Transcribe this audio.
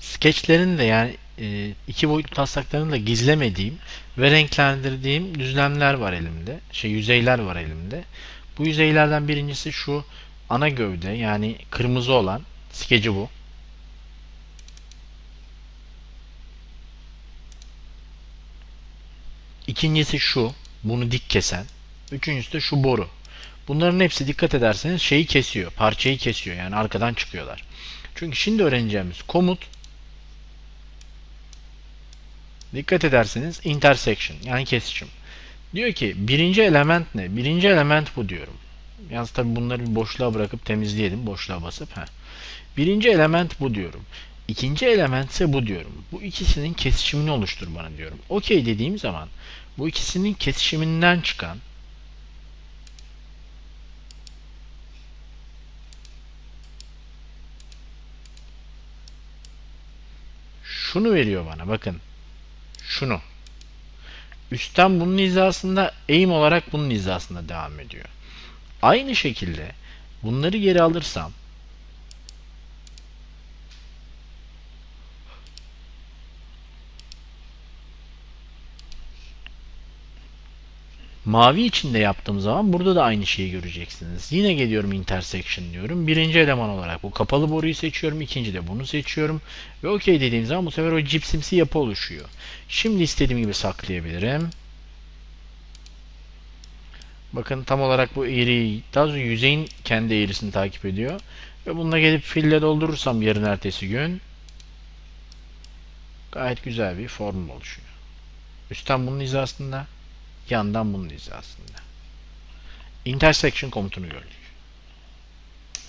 Sketchlerin de yani e, iki boyutlu taslaklarını da gizlemediğim ve renklendirdiğim düzlemler var elimde. Şey yüzeyler var elimde. Bu yüzeylerden birincisi şu ana gövde yani kırmızı olan skeci bu. İkincisi şu bunu dik kesen. Üçüncüsü de şu boru. Bunların hepsi dikkat ederseniz şeyi kesiyor. Parçayı kesiyor. Yani arkadan çıkıyorlar. Çünkü şimdi öğreneceğimiz komut dikkat ederseniz intersection yani kesişim. Diyor ki birinci element ne? Birinci element bu diyorum. Yalnız tabi bunları bir boşluğa bırakıp temizleyelim. Boşluğa basıp. Heh. Birinci element bu diyorum. İkinci element ise bu diyorum. Bu ikisinin kesişimini oluştur bana diyorum. Okey dediğim zaman bu ikisinin kesişiminden çıkan şunu veriyor bana bakın. Şunu. Üstten bunun hizasında eğim olarak bunun hizasında devam ediyor. Aynı şekilde bunları geri alırsam Mavi içinde yaptığım zaman burada da aynı şeyi göreceksiniz. Yine geliyorum intersection diyorum. Birinci eleman olarak bu kapalı boruyu seçiyorum. ikinci de bunu seçiyorum. Ve OK dediğim zaman bu sefer o cipsimsi yapı oluşuyor. Şimdi istediğim gibi saklayabilirim. Bakın tam olarak bu eğriyi, daha yüzeyin kendi eğrisini takip ediyor. Ve bununla gelip fille doldurursam yarın ertesi gün gayet güzel bir form oluşuyor. Üstten bunun hizasında yandan bunun hizasında. Intersection komutunu gördük.